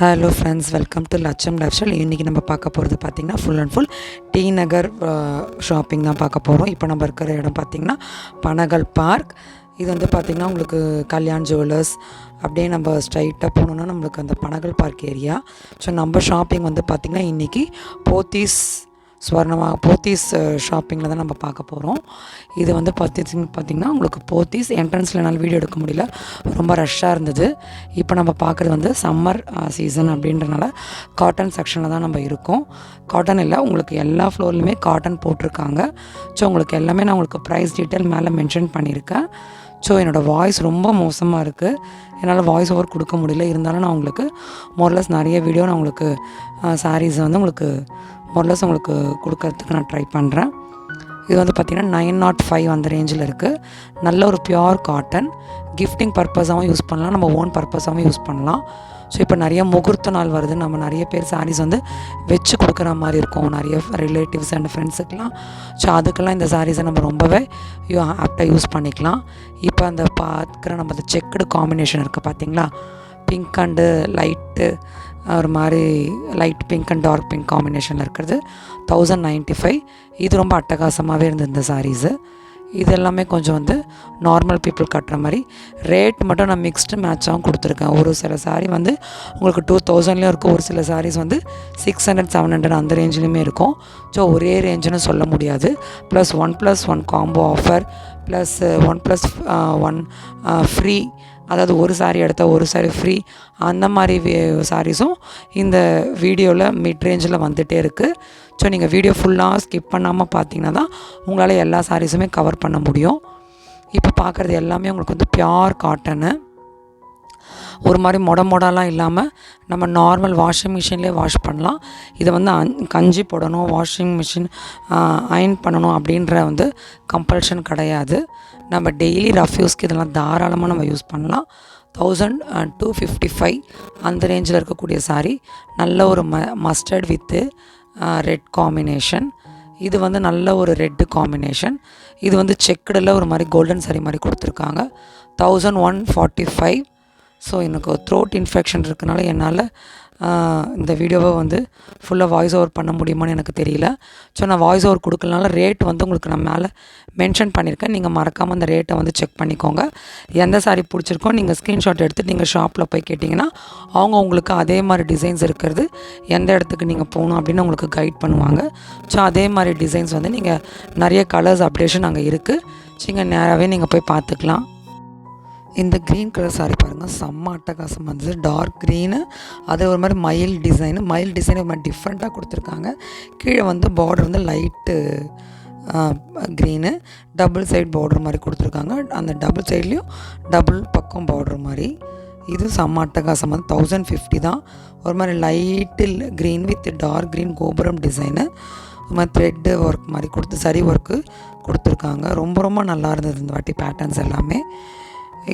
Hello friends welcome to லட்சம் life style இன்றைக்கி நம்ம பார்க்க போகிறது பார்த்திங்கன்னா full and full T Nagar shopping uh, தான் பார்க்க போகிறோம் இப்போ நம்ம இருக்கிற இடம் பார்த்திங்கன்னா பனகல் பார்க் இது வந்து பார்த்திங்கன்னா உங்களுக்கு கல்யாண் ஜுவல்லர்ஸ் அப்படியே நம்ம ஸ்ட்ரைட்டாக போகணுன்னா நம்மளுக்கு அந்த பனகல் பார்க் ஏரியா ஸோ நம்ம ஷாப்பிங் வந்து பார்த்திங்கன்னா இன்றைக்கி போத்தீஸ் ஸ்வர்ணமா போத்தீஸ் ஷாப்பிங்கில் தான் நம்ம பார்க்க போகிறோம் இது வந்து பார்த்திங்க பார்த்திங்கன்னா உங்களுக்கு போத்தீஸ் என்ட்ரன்ஸில் என்னால் வீடியோ எடுக்க முடியல. ரொம்ப ரஷ்ஷாக இருந்தது. இப்போ நம்ம பார்க்குறது வந்து சம்மர் சீசன் அப்படின்றனால காட்டன் செக்ஷனில் தான் நம்ம இருக்கோம். காட்டன் இல்லை உங்களுக்கு எல்லா ஃப்ளோர்லையுமே காட்டன் போட்டிருக்காங்க. ஸோ உங்களுக்கு எல்லாமே நான் உங்களுக்கு ப்ரைஸ் டீட்டெயில் மேலே மென்ஷன் பண்ணியிருக்கேன். ஸோ என்னோடய வாய்ஸ் ரொம்ப மோசமாக இருக்குது என்னால் வாய்ஸ் ஓவர் கொடுக்க முடியல. இருந்தாலும் நான் உங்களுக்கு மோர்லெஸ் நிறைய வீடியோ நான் உங்களுக்கு சாரீஸ் வந்து உங்களுக்கு மொரலஸ் உங்களுக்கு கொடுக்கறதுக்கு நான் ட்ரை பண்ணுறேன் இது வந்து பார்த்திங்கன்னா நைன் நாட் ஃபைவ் அந்த ரேஞ்சில் இருக்குது நல்ல ஒரு பியோர் காட்டன் கிஃப்டிங் பர்பஸாகவும் யூஸ் பண்ணலாம். நம்ம ஓன் பர்பஸாகவும் யூஸ் பண்ணலாம். ஸோ இப்போ நிறைய முகூர்த்த நாள் வருது. நம்ம நிறைய பேர் சாரீஸ் வந்து வச்சு கொடுக்குற மாதிரி இருக்கும். நிறைய ரிலேட்டிவ்ஸ் அண்ட் ஃப்ரெண்ட்ஸுக்கெலாம் ஸோ அதுக்கெல்லாம் இந்த சாரீஸை நம்ம ரொம்பவே ஆப்டாக யூஸ் பண்ணிக்கலாம். இப்போ அந்த பார்க்குற நம்ம அந்த செக்குடு காம்பினேஷன் இருக்குது பார்த்தீங்களா பிங்க் அண்டு லைட்டு ஒரு மாதிரி light pink and dark pink காம்பினேஷனில் இருக்கிறது. தௌசண்ட் நைன்ட்டி ஃபைவ் இது ரொம்ப அட்டகாசமாகவே இருந்தது இந்த சாரீஸு இது எல்லாமே கொஞ்சம் வந்து நார்மல் பீப்புள் கட்டுற மாதிரி. ரேட் மட்டும் நான் மிக்ஸ்டு மேட்சாகவும் கொடுத்துருக்கேன். ஒரு சில சாரீ வந்து உங்களுக்கு டூ தௌசண்ட்லேயும் இருக்கும். ஒரு சில சாரீஸ் வந்து சிக்ஸ் ஹண்ட்ரட் செவன் ஹண்ட்ரட் அந்த ரேஞ்சிலையுமே இருக்கும். ஸோ ஒரே ரேஞ்சுன்னு சொல்ல முடியாது. Plus one plus one combo offer plus one plus one free அதாவது ஒரு சாரீ எடுத்தால் ஒரு சாரீ ஃப்ரீ அந்த மாதிரி சாரீஸும் இந்த வீடியோவில் மிட் ரேஞ்சில் வந்துகிட்டே இருக்குது ஸோ நீங்கள் வீடியோ ஃபுல்லாக ஸ்கிப் பண்ணாமல் பார்த்தீங்கன்னா தான் உங்களால் எல்லா சாரீஸுமே கவர் பண்ண முடியும். இப்போ பார்க்குறது எல்லாமே உங்களுக்கு வந்து பியோர் காட்டனு ஒரு மாதிரி மொட மொடலாம் இல்லாமல் நம்ம நார்மல் வாஷிங் மிஷின்லேயே வாஷ் பண்ணலாம். இதை வந்து அஞ் கஞ்சி போடணும் வாஷிங் மிஷின் அயன் பண்ணணும் அப்படின்ற வந்து கம்பல்ஷன் கிடையாது. நம்ம டெய்லி ரஃப் யூஸ்க்கு இதெல்லாம் தாராளமாக நம்ம யூஸ் பண்ணலாம். தௌசண்ட் டூ ஃபிஃப்டி ஃபைவ் அந்த ரேஞ்சில் இருக்கக்கூடிய சாரீ நல்ல ஒரு ம மஸ்டர்ட் வித்து ரெட் காம்பினேஷன் இது வந்து நல்ல ஒரு ரெட்டு காம்பினேஷன் இது வந்து செக்குடில் ஒரு மாதிரி கோல்டன் சாரி மாதிரி கொடுத்துருக்காங்க. Thousand one forty five so எனக்கு த்ரோட் இன்ஃபெக்ஷன் இருக்கனால என்னால் இந்த வீடியோவை வந்து ஃபுல்லாக வாய்ஸ் ஓவர் பண்ண முடியுமான்னு எனக்கு தெரியல. ஸோ நான் வாய்ஸ் ஓவர் கொடுக்கலனால ரேட் வந்து உங்களுக்கு நான் மேலே மென்ஷன் பண்ணியிருக்கேன். நீங்கள் மறக்காமல் அந்த ரேட்டை வந்து செக் பண்ணிக்கோங்க. எந்த சாரீ பிடிச்சிருக்கோ நீங்கள் ஸ்க்ரீன்ஷாட் எடுத்து நீங்கள் ஷாப்பில் போய் கேட்டிங்கன்னா அவங்க உங்களுக்கு அதே மாதிரி டிசைன்ஸ் இருக்கிறது. எந்த இடத்துக்கு நீங்கள் போகணும் அப்படின்னு உங்களுக்கு கைட் பண்ணுவாங்க. ஸோ அதே மாதிரி டிசைன்ஸ் வந்து நீங்கள் நிறைய கலர்ஸ் அப்டேஷன் அங்கே இருக்குது ஸோ இங்கே நேராகவே நீங்கள் போய் பார்த்துக்கலாம். இந்த க்ரீன் கலர் சாரி பாருங்கள் செம்ம அட்டகாசம் வந்தது டார்க் க்ரீனு அது ஒரு மாதிரி மயில் டிசைனு மயில் டிசைன் ஒரு மாதிரி டிஃப்ரெண்ட்டாக கொடுத்துருக்காங்க. கீழே வந்து பார்டர் வந்து light green double side border மாதிரி கொடுத்துருக்காங்க. அந்த டபுள் சைட்லேயும் டபுள் பக்கம் பார்டர் மாதிரி. இது செம்ம அட்டகாசம் வந்து தௌசண்ட் ஃபிஃப்டி தான். ஒரு மாதிரி லைட்டில் க்ரீன் வித் டார்க் க்ரீன் கோபுரம் டிசைனு ஒரு மாதிரி த்ரெட்டு ஒர்க் மாதிரி கொடுத்து சரி ஒர்க்கு கொடுத்துருக்காங்க. ரொம்ப ரொம்ப நல்லா இருந்தது இந்த வாட்டி பேட்டர்ன்ஸ் எல்லாமே.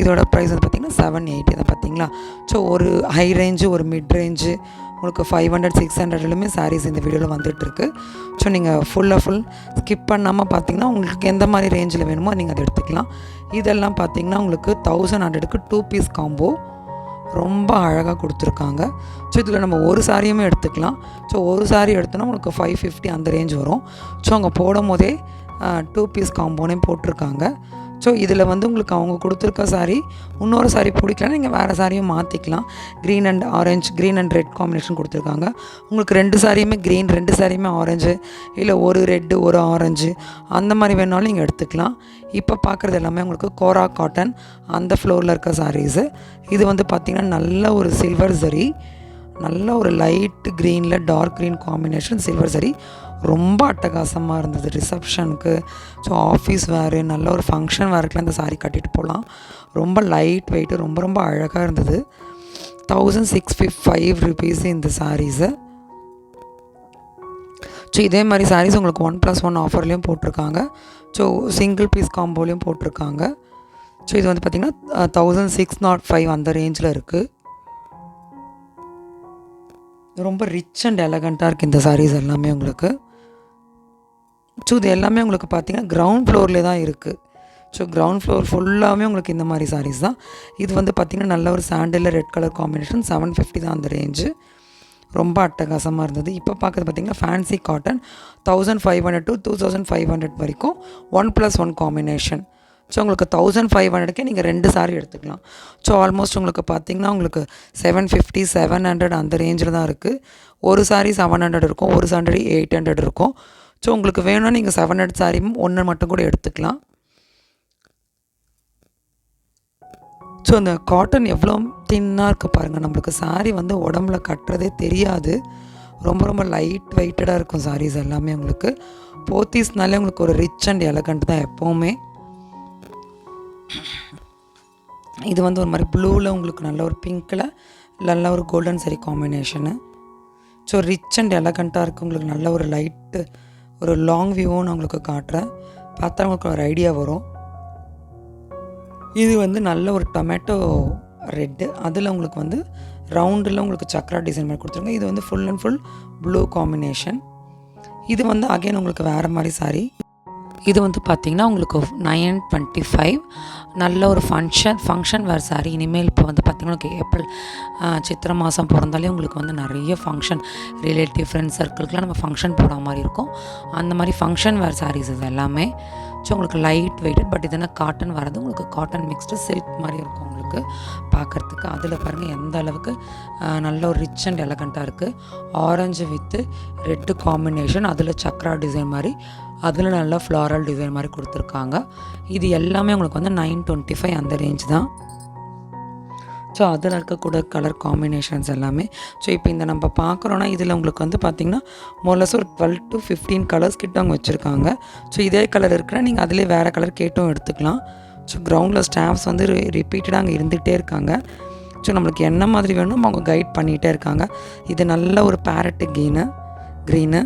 இதோட ப்ரைஸ் வந்து பார்த்திங்கன்னா செவன் எயிட்டி தான் பார்த்தீங்களா ஸோ ஒரு ஹை ரேஞ்சு ஒரு மிட் ரேஞ்சு உங்களுக்கு ஃபைவ் ஹண்ட்ரட் சிக்ஸ் ஹண்ட்ரட்லுமே சாரீஸ் இந்த வீடியோவில் வந்துட்டுருக்கு. ஸோ நீங்கள் ஃபுல்லாக ஃபுல் ஸ்கிப் பண்ணாமல் பார்த்தீங்கன்னா உங்களுக்கு எந்த மாதிரி ரேஞ்சில் வேணுமோ நீங்கள் அதை எடுத்துக்கலாம். இதெல்லாம் பார்த்தீங்கன்னா உங்களுக்கு தௌசண்ட் ஹண்ட்ரடுக்கு டூ பீஸ் காம்போ ரொம்ப அழகாக கொடுத்துருக்காங்க. ஸோ இதில் நம்ம ஒரு சாரியுமே எடுத்துக்கலாம். ஸோ ஒரு சாரி எடுத்தோன்னா உங்களுக்கு ஃபைவ் ஃபிஃப்டி அந்த ரேஞ்ச் வரும். ஸோ அங்கே போடும் போதே டூ பீஸ் காம்போனே போட்டிருக்காங்க. ஸோ இதில் வந்து உங்களுக்கு அவங்க கொடுத்துருக்க சாரீ இன்னொரு சாரீ பிடிக்கலன்னா நீங்கள் வேறு சாரியும் மாற்றிக்கலாம் green and orange green and red combination கொடுத்துருக்காங்க. உங்களுக்கு ரெண்டு சாரியுமே க்ரீன் ரெண்டு சாரியுமே ஆரஞ்சு இல்லை ஒரு ரெட்டு ஒரு ஆரஞ்சு அந்த மாதிரி வேணாலும் நீங்கள் எடுத்துக்கலாம். இப்போ பார்க்குறது எல்லாமே உங்களுக்கு கோரா காட்டன் அந்த ஃப்ளோரில் இருக்க சாரீஸு இது வந்து பார்த்திங்கன்னா நல்ல ஒரு சில்வர் சரி நல்ல ஒரு லைட் க்ரீனில் டார்க் க்ரீன் காம்பினேஷன் சில்வர் சரி ரொம்ப அட்டகாசமாக இருந்தது ரிசப்ஷனுக்கு ஸோ ஆஃபீஸ் வேறு நல்ல ஒரு ஃபங்க்ஷன் வேறுக்குலாம் இந்த சாரீ கட்டிட்டு போகலாம் ரொம்ப லைட் வெயிட்டு ரொம்ப ரொம்ப அழகாக இருந்தது. Thousand six fifty five rupees இந்த சாரீஸு ஸோ இதே மாதிரி சாரீஸ் உங்களுக்கு ஒன் ப்ளஸ் ஒன் ஆஃபர்லேயும் போட்டிருக்காங்க. ஸோ சிங்கிள் பீஸ் காம்போலையும் போட்டிருக்காங்க. ஸோ இது வந்து பார்த்திங்கன்னா தௌசண்ட் சிக்ஸ் நாட் ஃபைவ் அந்த ரேஞ்சில் இருக்குது ரொம்ப ரிச் அண்ட் எலகண்ட்டாக இருக்குது இந்த சாரீஸ் எல்லாமே உங்களுக்கு. ஸோ இது எல்லாமே உங்களுக்கு பார்த்தீங்கன்னா கிரவுண்ட் ஃப்ளோர்லேயே தான் இருக்குது ஸோ கிரவுண்ட் ஃப்ளோர் ஃபுல்லாகவே உங்களுக்கு இந்த மாதிரி சாரீஸ் தான். இது வந்து பார்த்திங்கன்னா நல்ல ஒரு sandal red colour combination seven fifty தான் அந்த ரேஞ்சு ரொம்ப அட்டகாசமாக இருந்தது. இப்போ பார்க்குறது பார்த்திங்கன்னா fancy cotton thousand five hundred to two thousand five hundred வரைக்கும் one plus one combination so உங்களுக்கு தௌசண்ட் ஃபைவ் ஹண்ட்ரட்க்கே நீங்கள் ரெண்டு சாரி எடுத்துக்கலாம். ஸோ ஆல்மோஸ்ட் உங்களுக்கு பார்த்தீங்கன்னா உங்களுக்கு செவன் ஃபிஃப்டி செவன் ஹண்ட்ரட் அந்த ரேஞ்சில் தான் இருக்குது ஒரு சாரி செவன் ஹண்ட்ரட் இருக்கும் ஒரு சாரி எயிட் ஹண்ட்ரட் இருக்கும். ஸோ உங்களுக்கு வேணும்னா நீங்கள் செவன் ஹெட் சாரியும் ஒன்று மட்டும் கூட எடுத்துக்கலாம். ஸோ அந்த காட்டன் எவ்வளோ தின்னாக இருக்குது பாருங்கள் நம்மளுக்கு சாரீ வந்து உடம்புல கட்டுறதே தெரியாது. ரொம்ப ரொம்ப லைட் வெயிட்டடாக இருக்கும் சாரீஸ் எல்லாமே உங்களுக்கு. போத்தீஸ்னாலே உங்களுக்கு ஒரு ரிச் அண்ட் எலகண்ட் தான் எப்போவுமே. இது வந்து ஒரு மாதிரி ப்ளூவில் உங்களுக்கு நல்ல ஒரு பிங்க்கில் நல்ல ஒரு golden sari combination so rich and எலகண்ட்டாக இருக்குது உங்களுக்கு நல்ல ஒரு லைட்டு ஒரு லாங் வியூவும் நான் உங்களுக்கு காட்டுறேன். பார்த்தா உங்களுக்கு ஒரு ஐடியா வரும். இது வந்து நல்ல ஒரு டொமேட்டோ ரெட்டு அதில் உங்களுக்கு வந்து ரவுண்டில் உங்களுக்கு சக்ரா டிசைன் மாதிரி கொடுத்துருங்க. இது வந்து full and full blue combination இது வந்து அகைன் உங்களுக்கு வேறு மாதிரி சாரி இது வந்து பார்த்திங்கன்னா உங்களுக்கு நைன் டுவெண்ட்டி ஃபைவ் நல்ல ஒரு ஃபங்க்ஷன் ஃபங்க்ஷன் வேறு சாரி இனிமேல் இப்போ வந்து பார்த்திங்கன்னா உங்களுக்கு ஏப்ரல் சித்திரை மாதம் பிறந்தாலே உங்களுக்கு வந்து நிறைய ஃபங்க்ஷன் ரிலேட்டிவ் ஃப்ரெண்ட்ஸ் சர்க்கிள்க்கெலாம் நம்ம ஃபங்க்ஷன் போட மாதிரி இருக்கும். அந்த மாதிரி ஃபங்க்ஷன் வேறு சாரீஸ் இது எல்லாமே. ஸோ உங்களுக்கு லைட் வெயிட்டட் பட் இதுனா காட்டன் வரது உங்களுக்கு காட்டன் மிக்ஸ்டு சில்க் மாதிரி இருக்கும் உங்களுக்கு பார்க்குறதுக்கு. அதில் பாருங்கள் எந்த அளவுக்கு நல்ல ஒரு ரிச் அண்ட் எலகண்ட்டாக இருக்குது ஆரஞ்சு வித்து ரெட்டு காம்பினேஷன் அதில் சக்ரா டிசைன் மாதிரி அதில் நல்லா ஃப்ளாரல் டிசைன் மாதிரி கொடுத்துருக்காங்க. இது எல்லாமே உங்களுக்கு வந்து நைன் டுவெண்ட்டி ஃபைவ் அந்த ரேஞ்ச் தான். ஸோ அதில் இருக்கக்கூட கலர் காம்பினேஷன்ஸ் எல்லாமே. ஸோ இப்போ இந்த நம்ம பார்க்குறோன்னா இதில் உங்களுக்கு வந்து பார்த்திங்கன்னா மோர்லஸ் ஒரு டுவெல் டு ஃபிஃப்டீன் கலர்ஸ் கிட்ட அவங்க வச்சுருக்காங்க. ஸோ இதே கலர் இருக்குன்னா நீங்கள் அதிலே வேறு கலர் கேட்டும் எடுத்துக்கலாம். ஸோ கிரவுண்டில் ஸ்டாஃப்ஸ் வந்து ரிப்பீட்டடாக அங்கே இருந்துகிட்டே இருக்காங்க. ஸோ நம்மளுக்கு என்ன மாதிரி வேணும் அவங்க கைட் பண்ணிகிட்டே இருக்காங்க. இது நல்ல ஒரு பேரட்டு கீனு க்ரீனு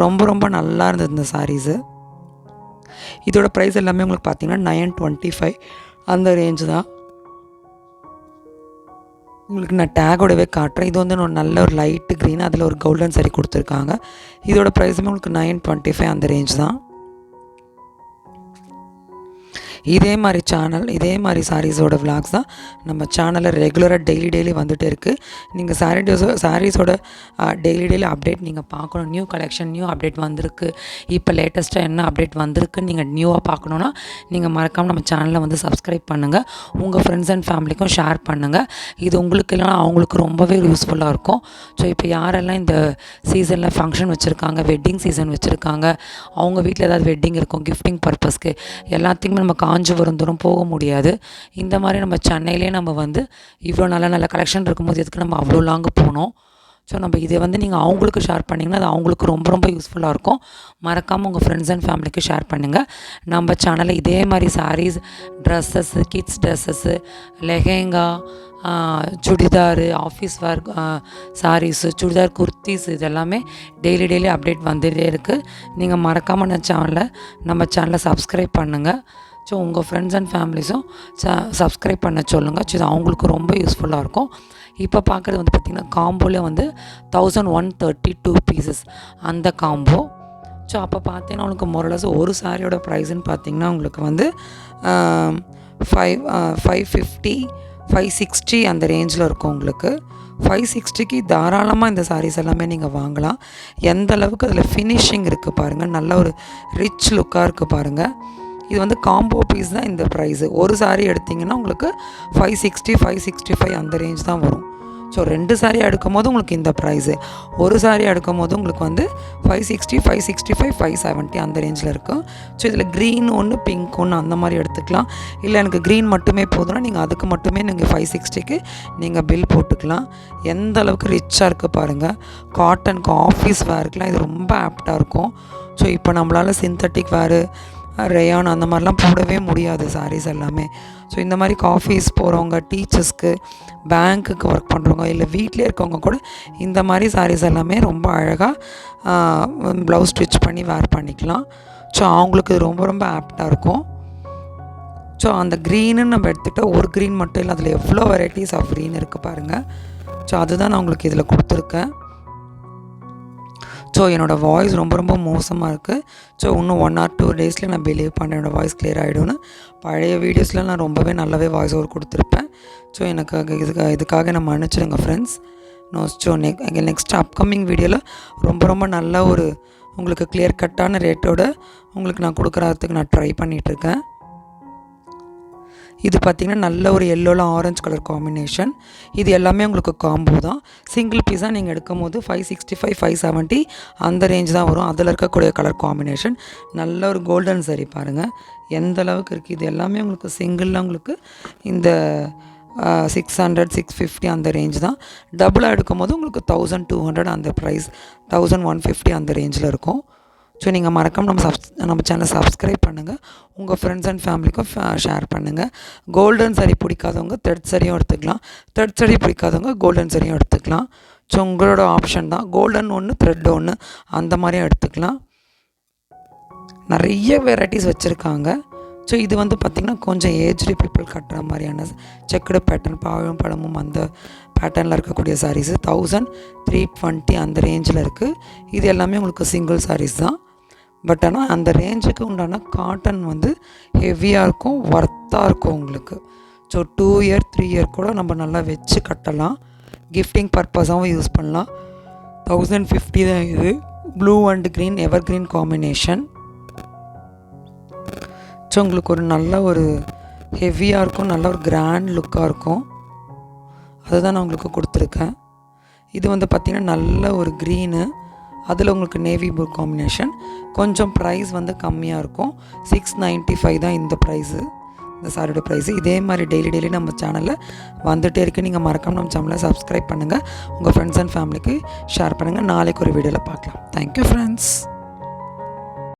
ரொம்ப ரொம்ப நல்லா இருந்தது இந்த சாரீஸு இதோட ப்ரைஸ் எல்லாமே உங்களுக்கு பார்த்தீங்கன்னா நயன் டுவெண்ட்டி ஃபைவ் அந்த ரேஞ்சு தான். உங்களுக்கு நான் டேகோடவே காட்டுறேன். இது வந்து நல்ல ஒரு லைட்டு க்ரீன் அதில் ஒரு கோல்டன் சரி கொடுத்துருக்காங்க. இதோட ப்ரைஸுமே உங்களுக்கு நைன் டுவெண்ட்டி ஃபைவ் அந்த ரேஞ்ச் தான். இதே மாதிரி சேனல் இதே மாதிரி சாரீஸோட விலாக்ஸ் தான் நம்ம சேனலில் ரெகுலராக டெய்லி டெய்லி வந்துட்டு இருக்குது நீங்கள் சாரீ சாரீஸோட டெய்லி டெய்லி அப்டேட் நீங்கள் பார்க்கணும். நியூ கலெக்ஷன் நியூ அப்டேட் வந்திருக்கு. இப்போ லேட்டஸ்ட்டாக என்ன அப்டேட் வந்திருக்குன்னு நீங்கள் நியூவாக பார்க்கணுன்னா நீங்கள் மறக்காமல் நம்ம சேனலை வந்து சப்ஸ்கிரைப் பண்ணுங்கள் உங்கள் ஃப்ரெண்ட்ஸ் அண்ட் ஃபேமிலிக்கும் ஷேர் பண்ணுங்கள் இது உங்களுக்கு இல்லைனா அவங்களுக்கு ரொம்பவே யூஸ்ஃபுல்லாக இருக்கும். ஸோ இப்போ யாரெல்லாம் இந்த சீசனில் ஃபங்க்ஷன் வச்சுருக்காங்க வெட்டிங் சீசன் வச்சுருக்காங்க அவங்க வீட்டில் ஏதாவது வெட்டிங் இருக்கும் கிஃப்டிங் பர்பஸ்க்கு எல்லாத்தையுமே நம்ம காஞ்சிபுரம் தூரம் போக முடியாது. இந்த மாதிரி நம்ம சென்னையிலே நம்ம வந்து இவ்வளோ நல்ல நல்ல கலெக்ஷன் இருக்கும்போது எதுக்கு நம்ம அவ்வளோ லாங்கு போனோம்? ஸோ நம்ம இதை வந்து நீங்கள் அவங்களுக்கு ஷேர் பண்ணிங்கன்னா அது அவங்களுக்கு ரொம்ப ரொம்ப யூஸ்ஃபுல்லாக இருக்கும். மறக்காமல் உங்கள் ஃப்ரெண்ட்ஸ் அண்ட் ஃபேமிலிக்கு ஷேர் பண்ணுங்கள் நம்ம சேனலில் இதே மாதிரி saris dresses kids dresses lehenga churidar office wear saris churidar kurtis இது எல்லாமே டெய்லி டெய்லி அப்டேட் வந்துகிட்டே இருக்குது நீங்கள் மறக்காமல் நம்ம சேனலை நம்ம சேனலை சப்ஸ்கிரைப் பண்ணுங்கள் ஸோ உங்கள் ஃப்ரெண்ட்ஸ் அண்ட் ஃபேமிலிஸும் ச சப்ஸ்கிரைப் பண்ண சொல்லுங்கள் ஸோ இது அவங்களுக்கு ரொம்ப யூஸ்ஃபுல்லாக இருக்கும். இப்போ பார்க்குறது வந்து பார்த்திங்கன்னா காம்போவில் வந்து thousand one thirty two pieces அந்த காம்போ ஸோ அப்போ பார்த்தீங்கன்னா உங்களுக்கு மொரலஸ் ஒரு சாரியோட ப்ரைஸ்ன்னு பார்த்தீங்கன்னா உங்களுக்கு வந்து five five fifty five sixty அந்த ரேஞ்சில் இருக்கும் உங்களுக்கு. ஃபைவ் சிக்ஸ்டிக்கு தாராளமாக இந்த சாரீஸ் எல்லாமே நீங்கள் வாங்கலாம். எந்த அளவுக்கு அதில் ஃபினிஷிங் இருக்குது பாருங்கள் நல்ல ஒரு ரிச் லுக்காக இருக்குது பாருங்கள் இது வந்து காம்போ பீஸ் தான் இந்த ப்ரைஸு ஒரு சாரீ எடுத்திங்கன்னா உங்களுக்கு five sixty five sixty five அந்த ரேஞ்ச் தான் வரும். ஸோ ரெண்டு சாரீ எடுக்கும் போது உங்களுக்கு இந்த ப்ரைஸு ஒரு சாரீ எடுக்கும் போது உங்களுக்கு வந்து five sixty five sixty five five seventy அந்த ரேஞ்சில் இருக்கும். ஸோ இதில் க்ரீன் ஒன்று பிங்க் ஒன்று அந்த மாதிரி எடுத்துக்கலாம். இல்லை எனக்கு க்ரீன் மட்டுமே போதும்னா நீங்கள் அதுக்கு மட்டுமே நீங்கள் ஃபைவ் சிக்ஸ்டிக்கு நீங்கள் பில் போட்டுக்கலாம். எந்த அளவுக்கு ரிச்சாக இருக்குது பாருங்கள் காட்டனுக்கு ஆஃபீஸ் வேர்க்கெலாம் இது ரொம்ப ஆப்டாக இருக்கும். ஸோ இப்போ நம்மளால் சிந்தட்டிக் வேறு ரேயான் அந்த மாதிரிலாம் போடவே முடியாது சாரீஸ் எல்லாமே. ஸோ இந்த மாதிரி காஃபீஸ் போகிறவங்க டீச்சர்ஸ்க்கு பேங்க்குக்கு ஒர்க் பண்ணுறவங்க இல்லை வீட்டிலே இருக்கவங்க கூட இந்த மாதிரி சாரீஸ் எல்லாமே ரொம்ப அழகாக ப்ளவுஸ் ஸ்டிச் பண்ணி வேர் பண்ணிக்கலாம். ஸோ அவங்களுக்கு ரொம்ப ரொம்ப ஆப்டாக இருக்கும். ஸோ அந்த க்ரீனுன்னு நம்ம எடுத்துக்கிட்டால் ஒரு க்ரீன் மட்டும் இல்லை அதில் எவ்வளோ வெரைட்டிஸ் ஆஃப் க்ரீன் இருக்குது பாருங்கள் ஸோ அதுதான் நான் உங்களுக்கு இதில் கொடுத்துருக்கேன். ஸோ என்னோடய வாய்ஸ் ரொம்ப ரொம்ப மோசமாக இருக்குது ஸோ இன்னும் ஒன் ஆர் டூ டேஸில் நான் பிலீவ் பண்ணேன் என்னோடய வாய்ஸ் கிளியர் ஆகிடும்னு பழைய வீடியோஸில் நான் ரொம்பவே நல்லாவே வாய்ஸ் ஓவர் கொடுத்துருப்பேன். ஸோ எனக்கு இதுக்காக இதுக்காக நான் மன்னிச்சிடுங்க friends no so neck next upcoming வீடியோவில் ரொம்ப ரொம்ப நல்ல ஒரு உங்களுக்கு கிளியர் கட்டான ரேட்டோட உங்களுக்கு நான் கொடுக்குறதுக்கு நான் ட்ரை பண்ணிகிட்ருக்கேன் இது பார்த்திங்கன்னா நல்ல ஒரு எல்லோவில் ஆரஞ்சு கலர் காம்பினேஷன் இது எல்லாமே உங்களுக்கு காம்போ தான். சிங்கிள் பீஸாக நீங்கள் எடுக்கும் போது five sixty five five seventy அந்த ரேஞ்ச் தான் வரும். அதில் இருக்கக்கூடிய கலர் காம்பினேஷன் நல்ல ஒரு கோல்டன் சரி பாருங்கள் எந்த அளவுக்கு இருக்குது இது எல்லாமே உங்களுக்கு சிங்கிளில் உங்களுக்கு இந்த சிக்ஸ் ஹண்ட்ரட் சிக்ஸ் ஃபிஃப்டி அந்த ரேஞ்ச் தான். டபுளாக எடுக்கும் போது உங்களுக்கு தௌசண்ட் டூ ஹண்ட்ரட் அந்த ப்ரைஸ் தௌசண்ட் ஒன் ஃபிஃப்டி அந்த ரேஞ்சில் இருக்கும். ஸோ நீங்கள் மறக்காம நம்ம சப்ஸ் நம்ம சேனலை சப்ஸ்கிரைப் பண்ணுங்கள் உங்கள் ஃப்ரெண்ட்ஸ் அண்ட் ஃபேமிலிக்கும் ஷேர் பண்ணுங்கள் கோல்டன் சரி பிடிக்காதவங்க த்ரெட் சரியும் எடுத்துக்கலாம். த்ரெட் சரி பிடிக்காதவங்க கோல்டன் சரியும் எடுத்துக்கலாம். ஸோ உங்களோட ஆப்ஷன் தான். கோல்டன் ஒன்று த்ரெட் ஒன்று அந்த மாதிரியும் எடுத்துக்கலாம். நிறைய வெரைட்டிஸ் வச்சுருக்காங்க. ஸோ இது வந்து பார்த்திங்கன்னா கொஞ்சம் ஏஜ்டு பீப்புள் கட்டுற மாதிரியான செக்குடு பேட்டர்ன் பாழும் பழமும் அந்த பேட்டர்னில் இருக்கக்கூடிய சாரீஸு தௌசண்ட் த்ரீ டுவெண்ட்டி அந்த ரேஞ்சில் இருக்குது இது எல்லாமே உங்களுக்கு சிங்கிள் சாரீஸ் தான். பட் ஆனால் அந்த ரேஞ்சுக்கு உண்டான காட்டன் வந்து ஹெவியாக இருக்கும் ஒர்த்தாக இருக்கும் உங்களுக்கு. So two year three year கூட நம்ம நல்லா வச்சு கட்டலாம். கிஃப்டிங் பர்பஸாகவும் யூஸ் பண்ணலாம். தௌசண்ட் ஃபிஃப்டி தான் இது. Blue and green ever green combination so உங்களுக்கு ஒரு நல்ல ஒரு ஹெவியாக இருக்கும் நல்ல ஒரு கிராண்ட் லுக்காக இருக்கும். அதுதான் நான் உங்களுக்கு கொடுத்துருக்கேன். இது வந்து பார்த்திங்கன்னா நல்ல ஒரு க்ரீனு அதில் உங்களுக்கு நேவி ப்ளூ காம்பினேஷன் கொஞ்சம் ப்ரைஸ் வந்து கம்மியாக இருக்கும். சிக்ஸ் நைன்ட்டி ஃபைவ் தான் இந்த ப்ரைஸு இந்த சாரியோட ப்ரைஸு இதே மாதிரி டெய்லி டெய்லி நம்ம சேனலில் வந்துகிட்டே இருக்குது நீங்கள் மறக்காம நம்ம சேனலை சப்ஸ்கிரைப் பண்ணுங்கள் உங்கள் ஃப்ரெண்ட்ஸ் அண்ட் ஃபேமிலிக்கு ஷேர் பண்ணுங்கள் நாளைக்கு ஒரு வீடியோவில் பார்க்கலாம். Thank you friends